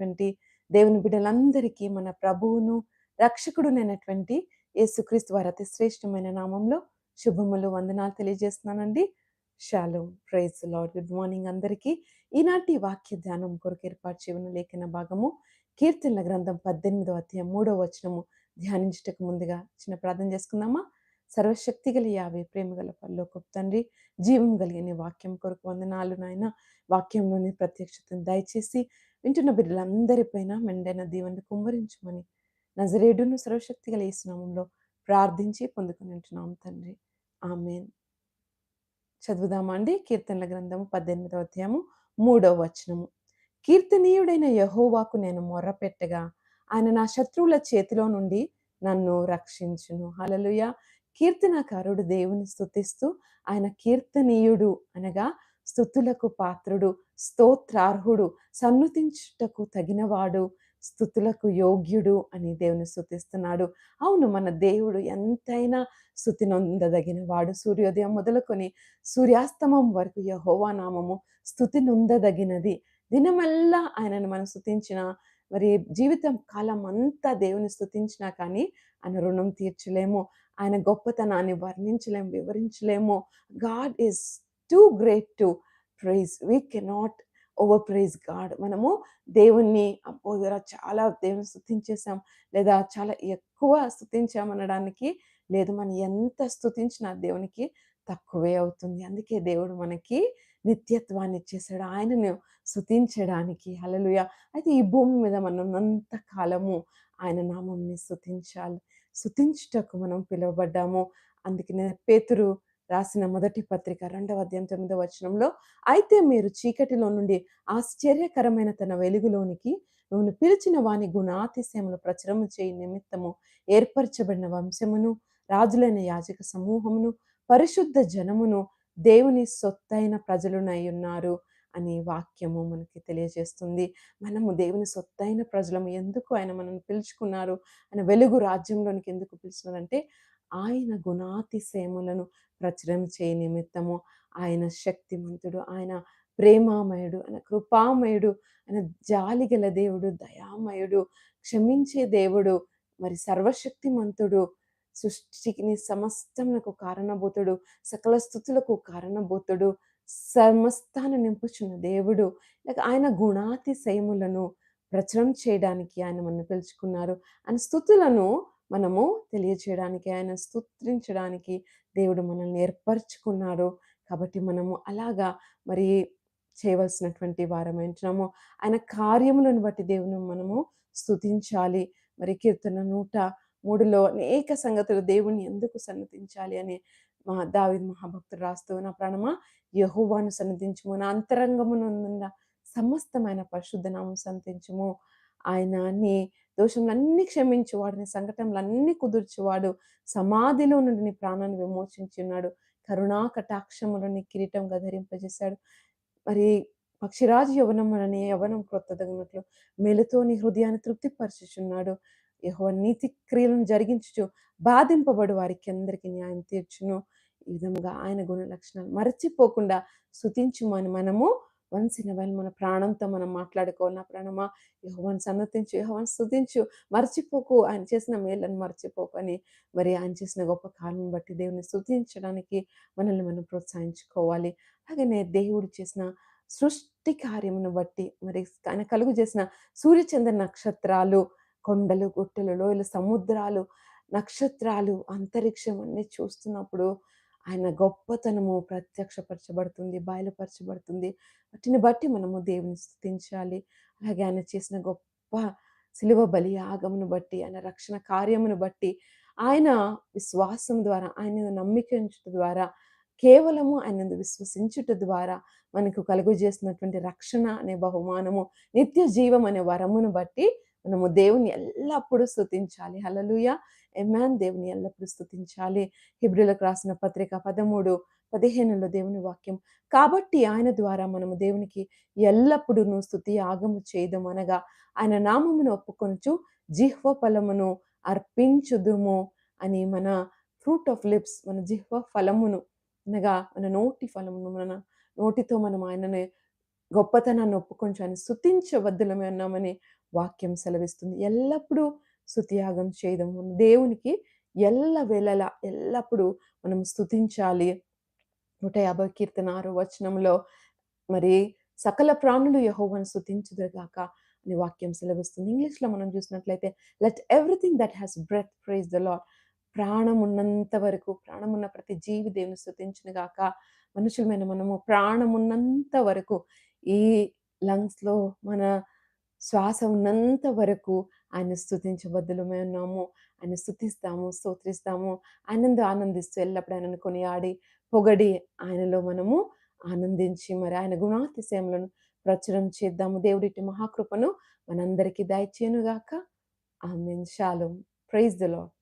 వింటున్నటువంటి దేవుని బిడ్డలందరికీ మన ప్రభువును రక్షకుడునైనటువంటి యేసుక్రీస్తు వారి అతి శ్రేష్టమైన నామంలో శుభములు వందనాలు తెలియజేస్తున్నానండి. షాలో ప్రైజ్ లార్డ్ గుడ్ మార్నింగ్ అందరికీ. ఈనాటి వాక్య ధ్యానం కొరకు ఏర్పాటు చేయన లేఖన భాగము కీర్తనల గ్రంథం పద్దెనిమిదవ అధ్యాయం మూడవ వచనము. ధ్యానించుటకు ముందుగా చిన్న ప్రార్థన చేసుకుందామా? సర్వశక్తి గల యావే ప్రేమ గల పరలోకపు తండ్రి జీవం కలిగిన వాక్యం కొరకు వందనాలు నాయన. వాక్యంలోని ప్రత్యక్షతను దయచేసి వింటున్న బిడ్డలందరిపైన మెండైన దీవెని కుమ్మరించమని నజరేడును సర్వశక్తి గల నామంలో ప్రార్థించి పొందుకుని ఉంటున్నాం తండ్రి. ఆమెన్. చదువుదామా అండి? కీర్తనల గ్రంథము పద్దెనిమిదవ అధ్యాయము మూడవ వచనము. కీర్తనీయుడైన యహోవాకు నేను మొర్రపెట్టగా ఆయన నా శత్రువుల చేతిలో నుండి నన్ను రక్షించును. హలలుయ కీర్తనకారుడు దేవుని స్థుతిస్తూ ఆయన కీర్తనీయుడు అనగా స్థుతులకు పాత్రుడు స్తోత్రార్హుడు సన్నుతించుటకు తగినవాడు స్థుతులకు యోగ్యుడు అని దేవుని స్థుతిస్తున్నాడు. అవును మన దేవుడు ఎంతైనా స్థుతి నొందదగినవాడు. సూర్యోదయం మొదలుకొని సూర్యాస్తమం వరకు యహోవా నామము స్థుతి నొందదగినది. దినమల్లా ఆయనను మనం స్థుతించిన మరి జీవితం కాలం అంతా దేవుని స్థుతించినా కానీ ఆయన రుణం తీర్చలేము. ఆయన గొప్పతనాన్ని వర్ణించలేము వివరించలేము. God is too great to praise we cannot over praise God మనము దేవుణ్ణి అబ్బో చాలా దేవుని స్థుతించేసాం లేదా చాలా ఎక్కువ స్థుతించామనడానికి లేదు. మనం ఎంత స్థుతించినా దేవునికి తక్కువే అవుతుంది. అందుకే దేవుడు మనకి నిత్యత్వాన్ని ఇచ్చేసాడు ఆయనను స్థుతించడానికి హలలుయ అయితే ఈ భూమి మీద మనం ఉన్నంత కాలము ఆయన నామంని స్థుతించాలి స్థుతించుటకు మనం పిలువబడ్డాము. అందుకనే పేతురు రాసిన మొదటి పత్రిక రెండవ అధ్యాయం తొమ్మిదవ వచనంలో అయితే మీరు చీకటిలో నుండి ఆశ్చర్యకరమైన తన వెలుగులోనికి నువ్వు పిలిచిన వాని గుణాతిశయములు ప్రచురము చేయి నిమిత్తము ఏర్పరచబడిన వంశమును రాజులైన యాజక సమూహమును పరిశుద్ధ జనమును దేవుని సొత్తైన ప్రజలునై ఉన్నారు అనే వాక్యము మనకి తెలియజేస్తుంది. మనము దేవుని సొత్తైన ప్రజలము ఎందుకు ఆయన మనల్ని పిలుచుకున్నారు? ఆయన వెలుగు రాజ్యంలోనికి ఎందుకు పిలుచున్నారంటే ఆయన గుణాతిశయములను ప్రచురం చేయ నిమిత్తము. ఆయన శక్తిమంతుడు ఆయన ప్రేమామయుడు ఆయన కృపామయుడు ఆయన జాలిగల దేవుడు దయామయుడు క్షమించే దేవుడు మరి సర్వశక్తిమంతుడు సృష్టికి సమస్తమునకు కారణభూతుడు సకల స్థుతులకు కారణభూతుడు సమస్తాన్ని నింపుచున్న దేవుడు. లేక ఆయన గుణాతిశయములను ప్రచురం చేయడానికి ఆయన మనం పిలుచుకున్నారు. ఆయన స్థుతులను మనము తెలియచేయడానికి ఆయన స్తుతించడానికి దేవుడు మనల్ని ఏర్పరచుకున్నాడు. కాబట్టి మనము అలాగా మరి చేయవలసినటువంటి వారం ఏంటున్నాము ఆయన కార్యములను బట్టి దేవుని మనము స్థుతించాలి మరి కీర్తన నూట మూడులో అనేక సంగతులు దేవుణ్ణి ఎందుకు సన్నతించాలి అని మా దావిద్ మహాభక్తుడు రాస్తూ నా ప్రాణమా యహోవాను సన్నతించము నా అంతరంగమునున్న సమస్తమైన పరిశుద్ధ సంతించము సన్నతించుము. ఆయన నీ దోషములన్నీ క్షమించువాడు నీ సంఘటనలన్నీ కుదుర్చువాడు సమాధిలో నుండి నీ ప్రాణాన్ని విమోచించి ఉన్నాడు కరుణా కటాక్షములని కిరీటంగా ధరింపజేశాడు. మరి పక్షిరాజు యవనం అని యవనం క్రొత్తదగినట్లు మెలుతో నీ హృదయాన్ని తృప్తిపరచుచున్నాడు. యహో నీతి క్రియలను జరిగించుచు బాధింపబడు వారికి అందరికీ న్యాయం తీర్చును. ఈ విధంగా ఆయన గుణ లక్షణాలు మరచిపోకుండా స్థుతించుమని మనము వన్స్ ఇన్ వైల్ మన ప్రాణంతో మనం మాట్లాడుకోవాలి నా ప్రాణమా యహోవన్ సన్నతించు యహోవన్ స్థుతించు మర్చిపోకు ఆయన చేసిన మేళ్ళను మర్చిపోకు అని మరి ఆయన చేసిన గొప్ప కాలం బట్టి దేవుని స్థుతించడానికి మనల్ని మనం ప్రోత్సహించుకోవాలి. అలాగనే దేవుడు చేసిన సృష్టి కార్యమును బట్టి మరి ఆయన కలుగు చేసిన సూర్యచంద్ర నక్షత్రాలు కొండలు గుట్టలు లోయలు సముద్రాలు నక్షత్రాలు అంతరిక్షం అన్ని చూస్తున్నప్పుడు ఆయన గొప్పతనము ప్రత్యక్షపరచబడుతుంది బయలుపరచబడుతుంది. వాటిని బట్టి మనము దేవుని స్థుతించాలి. అలాగే ఆయన చేసిన గొప్ప శిలువ బలి యాగమును బట్టి ఆయన రక్షణ కార్యమును బట్టి ఆయన విశ్వాసం ద్వారా ఆయన నమ్మికించుట ద్వారా కేవలము ఆయన విశ్వసించుట ద్వారా మనకు కలుగు చేసినటువంటి రక్షణ అనే బహుమానము నిత్య జీవం అనే వరమును బట్టి మనము దేవుని ఎల్లప్పుడూ స్థుతించాలి హలలుయ ఎమాన్ దేవుని ఎల్లప్పుడూ స్థుతించాలి హిబ్రిలకు రాసిన పత్రిక పదమూడు పదిహేనులో దేవుని వాక్యం కాబట్టి ఆయన ద్వారా మనము దేవునికి ఎల్లప్పుడూ స్థుతి ఆగము చేయదు అనగా ఆయన నామమును ఒప్పుకొనుచు జిహ్వ ఫలమును అర్పించుదుము అని మన ఫ్రూట్ ఆఫ్ లిప్స్ మన జిహ్వ ఫలమును అనగా మన నోటి ఫలమును మన నోటితో మనం ఆయనని గొప్పతనాన్ని ఒప్పుకొంచాను ఆయన స్తుతించవద్దులమే ఉన్నామని వాక్యం సెలవిస్తుంది. ఎల్లప్పుడూ స్థుతియాగం చేయడం దేవునికి ఎల్ల వేళలా ఎల్లప్పుడూ మనం స్థుతించాలి నూట యాభై కీర్తన 6 వచనంలో మరి సకల ప్రాణులు యెహోవాను స్థుతించుదురుగాక అని వాక్యం సెలవిస్తుంది. ఇంగ్లీష్‌లో మనం చూసినట్లయితే let everything that has breath praise the Lord ప్రాణం ఉన్నంత వరకు ప్రాణమున్న ప్రతి జీవి దేవుని స్తుతించును గాక. మనుషులమైన మనము ప్రాణం ఉన్నంత వరకు ఈ లంగ్స్‌లో మన శ్వాస ఉన్నంత వరకు ఆయన స్థుతించబద్దులమే ఉన్నాము. ఆయన స్థుతిస్తాము స్తోత్రిస్తాము. ఆయనందు ఆనందిస్తూ ఎల్లప్పుడు ఆయనను కొనియాడి, పొగడి ఆయనలో మనము ఆనందించి మరి ఆయన గుణాతిశయములను ప్రచురం చేద్దాము. దేవుడి మహాకృపను మనందరికీ దయచేయనుగాక ఆమేన్. షాలోమ్. Praise the Lord